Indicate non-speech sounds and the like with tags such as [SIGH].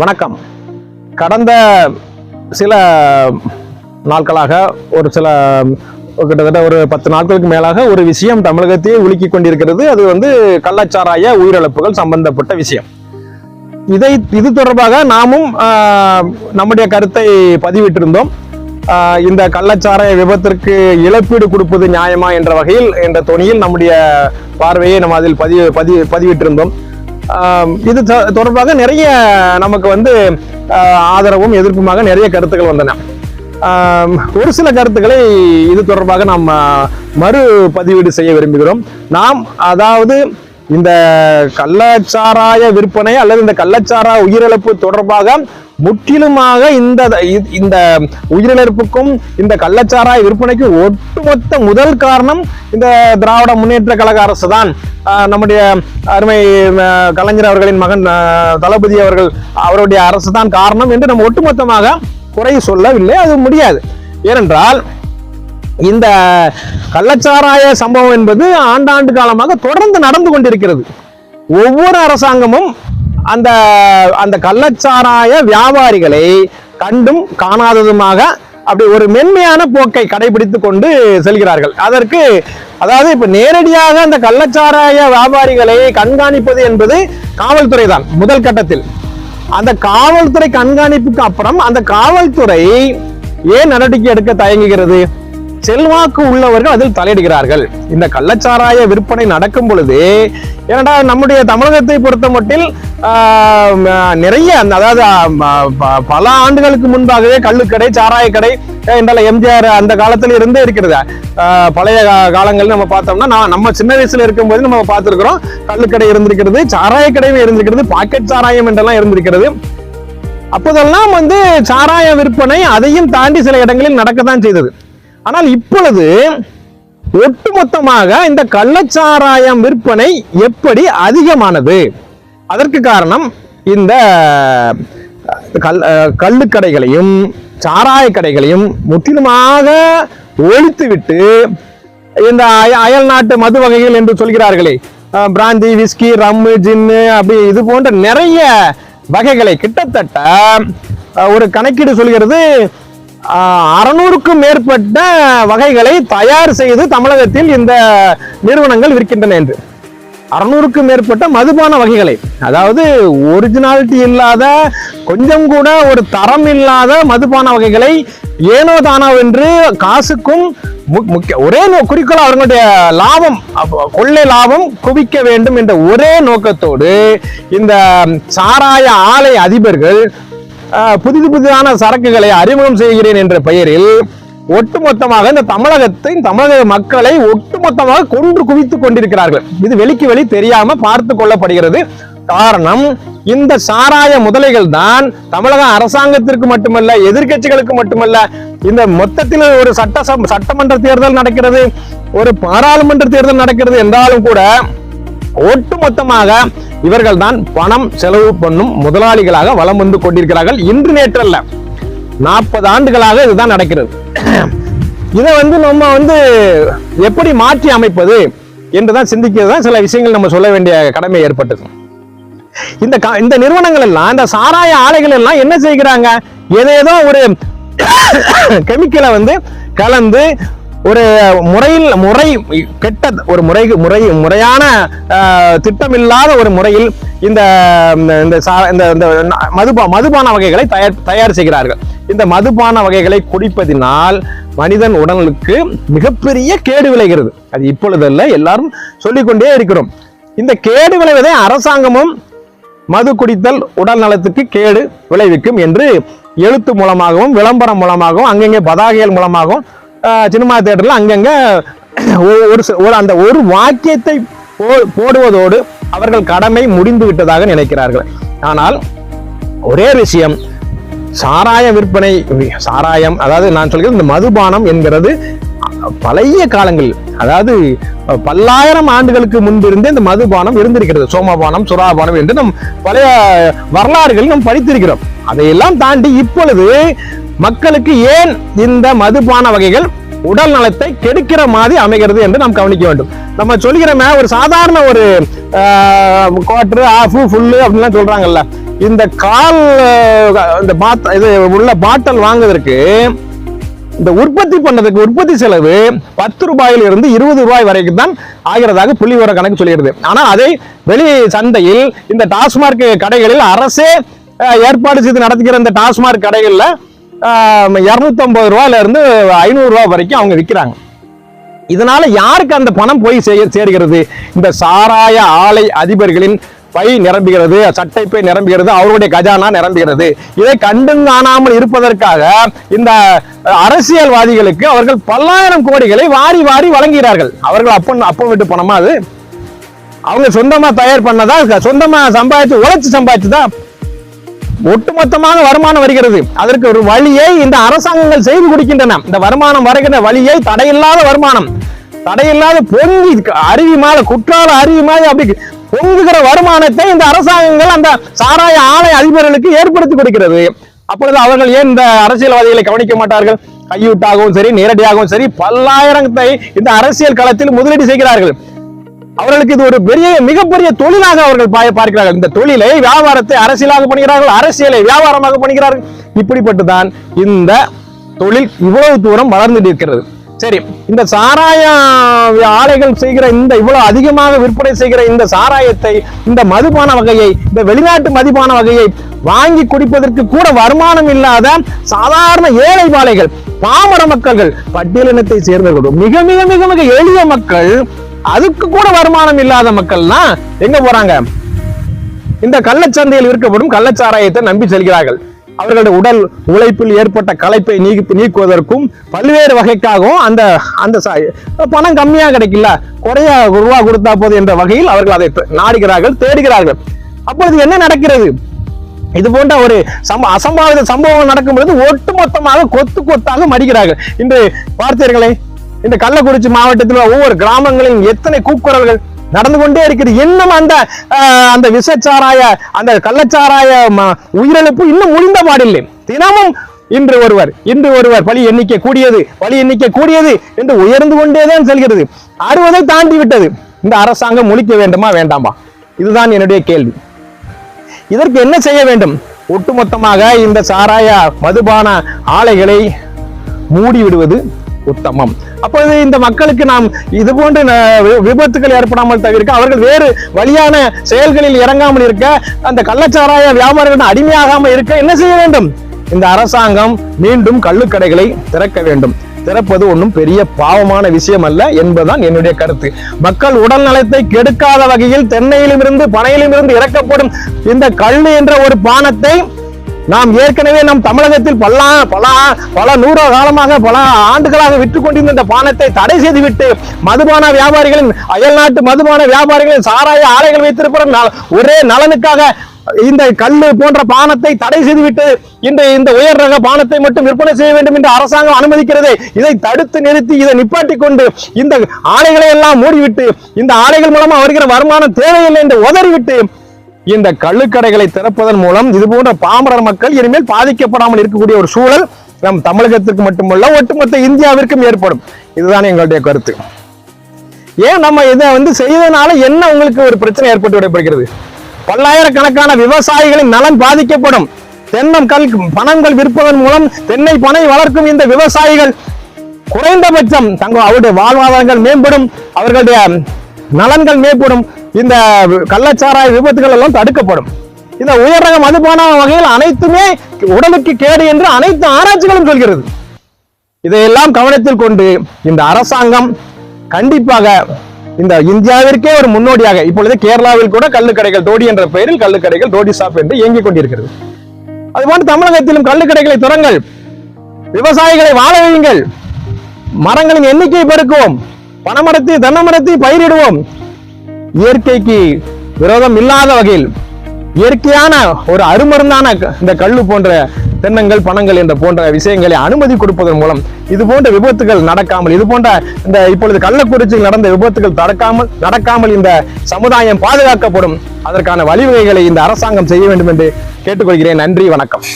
வணக்கம். கடந்த சில நாட்களாக ஒரு சில கிட்டத்தட்ட ஒரு பத்து நாட்களுக்கு மேலாக ஒரு விஷயம் தமிழகத்தையே உலுக்கி கொண்டிருக்கிறது. அது வந்து கள்ளச்சாராய உயிரிழப்புகள் சம்பந்தப்பட்ட விஷயம். இதை இது தொடர்பாக நாமும் நம்முடைய கருத்தை பதிவிட்டிருந்தோம். இந்த கள்ளச்சாராய விபத்திற்கு இழப்பீடு கொடுப்பது நியாயமா என்ற வகையில் என்ற தொனியில் நம்முடைய பார்வையை நம்ம அதில் பதிவு பதிவு பதிவிட்டிருந்தோம். இது தொடர்பாக நிறைய நமக்கு வந்து ஆதரவும் எதிர்ப்புமாக நிறைய கருத்துக்கள் வந்தன. ஒரு சில கருத்துக்களை இது தொடர்பாக நாம் மறு பதிவீடு செய்ய விரும்புகிறோம். நாம் அதாவது இந்த கள்ளச்சாராய விற்பனை அல்லது இந்த கள்ளச்சாராய உயிரிழப்பு தொடர்பாக முற்றிலுமாக இந்த இந்த உயிரிழப்புக்கும் இந்த கள்ளச்சாராய விற்பனைக்கும் ஒட்டுமொத்த முதல் காரணம் இந்த திராவிட முன்னேற்ற கழக அரசு தான். ஆஹ் நம்முடைய அருமை கலைஞர் அவர்களின் மகன் தளபதி அவர்கள் அவருடைய அரசு தான் காரணம் என்று நம்ம ஒட்டுமொத்தமாக குறை சொல்லவில்லை அது முடியாது. ஏனென்றால் இந்த கள்ளச்சாராய சம்பவம் என்பது ஆண்டாண்டு காலமாக தொடர்ந்து நடந்து கொண்டிருக்கிறது. ஒவ்வொரு அரசாங்கமும் அந்த அந்த கள்ளச்சாராய வியாபாரிகளை கண்டும் காணாததுமாக அப்படி ஒரு மென்மையான போக்கை கடைபிடித்து கொண்டு செல்கிறார்கள். அதற்கு அதாவது இப்ப நேரடியாக அந்த கள்ளச்சாராய வியாபாரிகளை கண்காணிப்பது என்பது காவல்துறை தான் முதல் கட்டத்தில். அந்த காவல்துறை கண்காணிப்புக்கு அப்புறம் அந்த காவல்துறை ஏன் நடவடிக்கை எடுக்க தயங்குகிறது? செல்வாக்கு உள்ளவர்கள் அதில் தலையிடுகிறார்கள். இந்த கள்ளச்சாராய விற்பனை நடக்கும் பொழுது ஏனடா நம்முடைய தமிழகத்தை பொறுத்த மட்டில் நிறைய அந்த அதாவது ப- பல ஆண்டுகளுக்கு முன்பாகவே கள்ளுக்கடை சாராய கடை என்றால் எம்ஜிஆர் அந்த காலத்துல இருந்தே இருக்கிறது. பழைய காலங்கள் நம்ம பார்த்தோம்னா நான் நம்ம சின்ன வயசுல இருக்கும்போது நம்ம பார்த்துருக்குறோம் கள்ளுக்கடை இருந்திருக்கிறது சாராய கடையும் இருந்திருக்கிறது பாக்கெட் சாராயம் என்றெல்லாம் இருந்திருக்கிறது. அப்போதெல்லாம் வந்து சாராய விற்பனை அதையும் தாண்டி சில இடங்களில் நடக்கத்தான் செய்தது. ஆனால் இப்பொழுது ஒட்டுமொத்தமாக இந்த கள்ளச்சாராயம் விற்பனை எப்படி அதிகமானது? அதற்கு காரணம் இந்த கல் கள்ளுக்கடைகளையும் சாராய கடைகளையும் முற்றிலுமாக ஒழித்துவிட்டு இந்த அய- அயல் நாட்டு மது வகைகள் என்று சொல்கிறார்களே. பிராந்தி விஸ்கி ரம்மு ஜின்னு அப்படி இது போன்ற நிறைய வகைகளை கிட்டத்தட்ட ஒரு கணக்கீடு சொல்கிறது அறுநூறுக்கும் மேற்பட்ட வகைகளை தயார் செய்து தமிழகத்தில் இந்த நிறுவனங்கள் விற்கின்றன என்று. அறுநூறுக்கும் மேற்பட்ட மதுபான வகைகளை அதாவது ஒரிஜினாலிட்டி இல்லாத கொஞ்சம் கூட ஒரு தரம் இல்லாத மதுபான வகைகளை ஏனோ தானோ என்று காசுக்கும் மு- முக்கிய ஒரே நோ- குறிக்கோள் அவர்களுடைய லாபம் கொள்ளை லாபம் குவிக்க வேண்டும் என்ற ஒரே நோக்கத்தோடு இந்த சாராய ஆலை அதிபர்கள் புதிது புதிதான சரக்குகளை அறிமுகம் செய்கிறேன் என்ற பெயரில் ஒட்டுமொத்தமாக இந்த தமிழகத்தின் தமிழக மக்களை ஒட்டுமொத்தமாக கொன்று குவித்துக் கொண்டிருக்கிறார்கள். இது வெளிக்கு வெளி தெரியாம பார்த்து கொள்ளப்படுகிறது. காரணம் இந்த சாராய முதலைகள் தான் தமிழக அரசாங்கத்திற்கு மட்டுமல்ல எதிர்க்கட்சிகளுக்கு மட்டுமல்ல இந்த மொத்தத்தில் ஒரு சட்ட சம்- சட்டமன்ற தேர்தல் நடக்கிறது ஒரு பாராளுமன்ற தேர்தல் நடக்கிறது என்றாலும் கூட ஒட்டுமொத்தமாக இவர்கள் தான் பணம் செலவு பண்ணும் முதலாளிகளாக வலம் வந்து கொண்டிருக்கிறார்கள். இன்று நேற்றல்ல. நாற்பது ஆண்டுகளாக இதுதான் நடக்கிறது. இதை வந்து நம்ம வந்து எப்படி மாற்றி அமைப்பது என்றுதான் சிந்திக்கிறது தான் சில விஷயங்கள் நம்ம சொல்ல வேண்டிய கடமை ஏற்பட்டது. இந்த இந்த நிறுவனங்கள் எல்லாம் இந்த சாராய ஆலைகள் எல்லாம் என்ன செய்கிறாங்க? ஏதேதோ ஒரு [COUGHS] கெமிக்கலை வந்து கலந்து ஒரு முறையில் முறை கெட்ட ஒரு முறை முறை முறையான திட்டமில்லாத ஒரு முறையில் இந்த இந்த- இந்த சா- இந்த இந்த மதுபா மதுபான வகைகளை தயார் தயார் செய்கிறார்கள். இந்த மதுபான வகைகளை குடிப்பதினால் மனிதன் உடலுக்கு மிகப்பெரிய கேடு விளைகிறது. அது இப்பொழுதல்ல எல்லாரும் சொல்லிக்கொண்டே இருக்கிறோம். இந்த கேடு விளைவதை அரசாங்கமும் மது குடித்தல் உடல் நலத்துக்கு கேடு விளைவிக்கும் என்று எழுத்து மூலமாகவும் விளம்பரம் மூலமாகவும் அங்கங்கே பதாகைகள் மூலமாகவும் சினிமா தேட்டரில் அங்கங்கே ஒரு ஒரு அந்த ஒரு வாக்கியத்தை போ- போடுவதோடு அவர்கள் கடமை முடிந்து விட்டதாக நினைக்கிறார்கள். ஆனால் ஒரே விஷயம் சாராய விற்பனை சாராயம் அதாவது நான் சொல்கிறேன் இந்த மதுபானம் என்கிறது பழைய காலங்களில் அதாவது பல்லாயிரம் ஆண்டுகளுக்கு முன்பிருந்தே இந்த மதுபானம் இருந்திருக்கிறது. சோமபானம் சுறாபானம் என்று நம் பழைய வரலாறுகள் நாம் படித்திருக்கிறோம். அதையெல்லாம் தாண்டி இப்பொழுது மக்களுக்கு ஏன் இந்த மதுபான வகைகள் உடல் நலத்தை கெடுக்கிற மாதிரி அமைகிறது என்று நாம் கவனிக்க வேண்டும். நம்ம சொல்கிறோமே ஒரு சாதாரண ஒரு குவார்டர் ஆஃபு ஃபுல்லு அப்படின்லாம் சொல்றாங்கல்ல. இந்த கால் இந்த பாத் இது உள்ள பாட்டல் வாங்குவதற்கு இந்த உற்பத்தி பண்ணதுக்கு உற்பத்தி செலவு பத்து ரூபாயில இருந்து இருபது ரூபாய் வரைக்கும் தான் ஆகிறதாக புள்ளி விவர கணக்கு சொல்கிறது ஆனால் அதை வெளி சந்தையில் இந்த டாஸ்மார்க் கடைகளில் அரசே ஏற்பாடு செய்து நடத்துகிற இந்த டாஸ்மார்க் கடைகளில் இரநூத்தம்பது ரூபாயில இருந்து ஐநூறு ரூபாய் வரைக்கும் அவங்க விற்கிறாங்க. இதனால யாருக்கு அந்த பணம் போய் சே- சேர்கிறது? இந்த சாராய ஆலை அதிபர்களின் பை நிரம்புகிறது சட்டை பை நிரம்புகிறது அவருடைய கஜானா நிரம்புகிறது. இதை கண்டும் காணாமல் இருப்பதற்காக இந்த அரசியல்வாதிகளுக்கு அவர்கள் பல்லாயிரம் கோடிகளை வாரி வாரி வழங்குகிறார்கள். அவர்கள் அப்பன் அப்பன் விட்டு பணமா அது? அவங்க சொந்தமா தயார் பண்ணதா? சொந்தமா சம்பாதிச்சு உழைச்சு சம்பாதிச்சுதான் ஒட்டுமொத்தமாக வருமானம் வருகிறது. அதற்கு ஒரு வழியை இந்த அரசாங்கங்கள் செய்து கொடுக்கின்றன. இந்த வருமானம் வருகின்ற வழியை தடையில்லாத வருமானம். தடையில்லாத பொங்கி அருவி மேல குற்றால அருவி மாதிரி அப்படி பொங்குகிற வருமானத்தை இந்த அரசாங்கங்கள் அந்த சாராய ஆலை அதிபர்களுக்கு ஏற்படுத்தி கொடுக்கிறது. அப்பொழுது அவர்கள் ஏன் இந்த அரசியல்வாதிகளை கவனிக்க மாட்டார்கள்? கையூட்டாகவும் சரி நேரடியாகவும் சரி பல்லாயிரத்தை இந்த அரசியல் களத்தில் முதலீடு செய்கிறார்கள். அவர்களுக்கு இது ஒரு பெரிய மிகப்பெரிய தொழிலாக அவர்கள் பா- பார்க்கிறார்கள். இந்த தொழிலை வியாபாரத்தை அரசியலாக பண்ணுகிறார்கள் அரசியலை வியாபாரமாக பண்ணுகிறார்கள். இப்படிப்பட்டுதான் இந்த தொழில் இவ்வளவு தூரம் வளர்ந்துட்டு இருக்கிறது சரி இந்த சாராய ஆலைகள் செய்கிற இந்த இவ்வளவு அதிகமாக விற்பனை செய்கிற இந்த சாராயத்தை இந்த மதுபான வகையை இந்த வெளிநாட்டு மதுபான வகையை வாங்கி குடிப்பதற்கு கூட வருமானம் இல்லாத சாதாரண ஏழை வாழைகள் பாமர மக்கள்கள் பட்டியலினத்தை சேர்ந்தவர்களும் மிக மிக மிக மிக எளிய மக்கள் அதுக்கு கூட வருமானம் இல்லாத மக்கள்லாம் எங்க போறாங்க? இந்த கள்ளச்சந்தையில் விற்கப்படும் கள்ளச்சாராயத்தை நம்பி செல்கிறார்கள். அவர்களுடைய உடல் உழைப்பில் ஏற்பட்ட களைப்பை நீக்கி நீக்குவதற்கும் பல்வேறு வகைக்காகவும் அந்த அந்த சா- பணம் கம்மியா கிடைக்கல. குறைய ரூபா கொடுத்தா போது என்ற வகையில் அவர்கள் அதை நாடுகிறார்கள் தேடுகிறார்கள். அப்பொழுது என்ன நடக்கிறது? இது போன்ற ஒரு சம்ப அசம்பாவித சம்பவம் நடக்கும் பொழுது ஒட்டுமொத்தமாக கொத்து கொத்தாக மடிக்கிறார்கள். இன்று பார்த்தீர்களே இந்த கள்ளக்குறிச்சி மாவட்டத்தில் ஒவ்வொரு கிராமங்களிலும் எத்தனை கூக்குரல்கள் நடந்து கொண்டே இருக்குது. இன்னும் அந்த அந்த விஷச்சாராய அந்த கள்ளச்சாராய உயிரிழப்பு இன்னும் முடிந்த பாடில்லை. தினமும் இன்று ஒருவர் இன்று ஒருவர் பலி எண்ணிக்கை கூடியது பலி எண்ணிக்கை கூடியது என்று உயர்ந்து கொண்டேதான் செல்கிறது. அறுபதை தாண்டி விட்டது. இந்த அரசாங்கம் முழிக்க வேண்டுமா வேண்டாமா? இதுதான் என்னுடைய கேள்வி. இதற்கு என்ன செய்ய வேண்டும்? ஒட்டுமொத்தமாக இந்த சாராய மதுபான ஆலைகளை மூடி விடுவது உத்தமம். அப்பொழுது இந்த மக்களுக்கு நாம் இது போன்ற ந- வி- விபத்துகள் ஏற்படாமல் தவிர்க்க அவர்கள் வேறு வழியான செயல்களில் இறங்காமல் இருக்க அந்த கள்ளச்சாராய வியாபாரிகள் அடிமையாகாமல் இருக்க என்ன செய்ய வேண்டும்? இந்த அரசாங்கம் மீண்டும் கள்ளுக்கடைகளை திறக்க வேண்டும். திறப்பது ஒன்றும் பெரிய பாவமான விஷயம் அல்ல என்பதுதான் என்னுடைய கருத்து. மக்கள் உடல் நலத்தை கெடுக்காத வகையில் தென்னையிலும் இருந்து பனையிலும் இருந்து இறக்கப்படும் இந்த கல் என்ற ஒரு பானத்தை நாம் ஏற்கனவே நம் தமிழகத்தில் பல பல பல நூறு காலமாக பல ஆண்டுகளாக விற்று கொண்டிருந்த இந்த பானத்தை தடை செய்துவிட்டு மதுபான வியாபாரிகளின் அயல்நாட்டு மதுபான வியாபாரிகளின் சாராய ஆலைகள் வைத்திருக்கிற ஒரே நலனுக்காக இந்த கல்லு போன்ற பானத்தை தடை செய்துவிட்டு இந்த இந்த உயர் ரக பானத்தை மட்டும் விற்பனை செய்ய வேண்டும் என்று அரசாங்கம் அனுமதிக்கிறது. இதை தடுத்து நிறுத்தி இதை நிப்பாட்டி கொண்டு இந்த ஆலைகளை எல்லாம் மூடிவிட்டு இந்த ஆலைகள் மூலமா வருகிற வருமானம் தேவையில்லை என்று உதறிவிட்டு இந்த கள்ளுக்கடைகளை திறப்பதன் மூலம் இது போன்ற பாமரர் மக்கள் இனிமேல் பாதிக்கப்படாமல் இருக்கக்கூடிய ஒரு சூழல் நம் தமிழகத்திற்கு மட்டுமல்ல ஒட்டுமொத்த இந்தியாவிற்கும் ஏற்படும். இதுதான் எங்களுடைய கருத்து. ஏன் நம்ம இதை வந்து செய்ததுனால என்ன உங்களுக்கு ஒரு பிரச்சனை ஏற்பட்டு விடப்படுகிறது? பல்லாயிரக்கணக்கான விவசாயிகளின் நலன் பாதிக்கப்படும். தென்னம் கல் பணங்கள் விற்பதன் மூலம் தென்னை பனை வளர்க்கும் இந்த விவசாயிகள் குறைந்தபட்சம் தங்கள் அவருடைய வாழ்வாதாரங்கள் மேம்படும். அவர்களுடைய நலன்கள் மேம்படும். இந்த கள்ளச்சாராய விபத்துகள் எல்லாம் தடுக்கப்படும். இந்த உயர் ரக மதுபான வகையில் அனைத்துமே உடலுக்கு கேடு என்று அனைத்து ஆராய்ச்சிகளும் சொல்கிறது. இதையெல்லாம் கவனத்தில் கொண்டு இந்த அரசாங்கம் கண்டிப்பாக இந்த இந்தியாவிற்கே ஒரு முன்னோடியாக இப்பொழுது கேரளாவில் கூட கள்ளுக்கடைகள் தோடி என்ற பெயரில் கள்ளுக்கடைகள் தோடி ஷாப் என்று இயங்கிக் கொண்டிருக்கிறது. அதுபோன்று தமிழகத்திலும் கள்ளுக்கடைகளை திறங்கள் விவசாயிகளை வாழ வையுங்கள். மரங்களின் எண்ணிக்கையை பெருக்குவோம். பனைமரத்தை தென்னை மரத்தை பயிரிடுவோம். இயற்கைக்கு விரோதம் இல்லாத வகையில் இயற்கையான ஒரு அருமருந்தான இந்த கல்லு போன்ற தென்னங்கள் பணங்கள் என்ற போன்ற விஷயங்களை அனுமதி கொடுப்பதன் மூலம் இது போன்ற விபத்துகள் நடக்காமல் இது போன்ற இந்த இப்பொழுது கள்ளக்குறிச்சியில் நடந்த விபத்துகள் தடுக்காமல் நடக்காமல் இந்த சமுதாயம் பாதுகாக்கப்படும். அதற்கான வழிவகைகளை இந்த அரசாங்கம் செய்ய வேண்டும் என்று கேட்டுக்கொள்கிறேன். நன்றி வணக்கம்.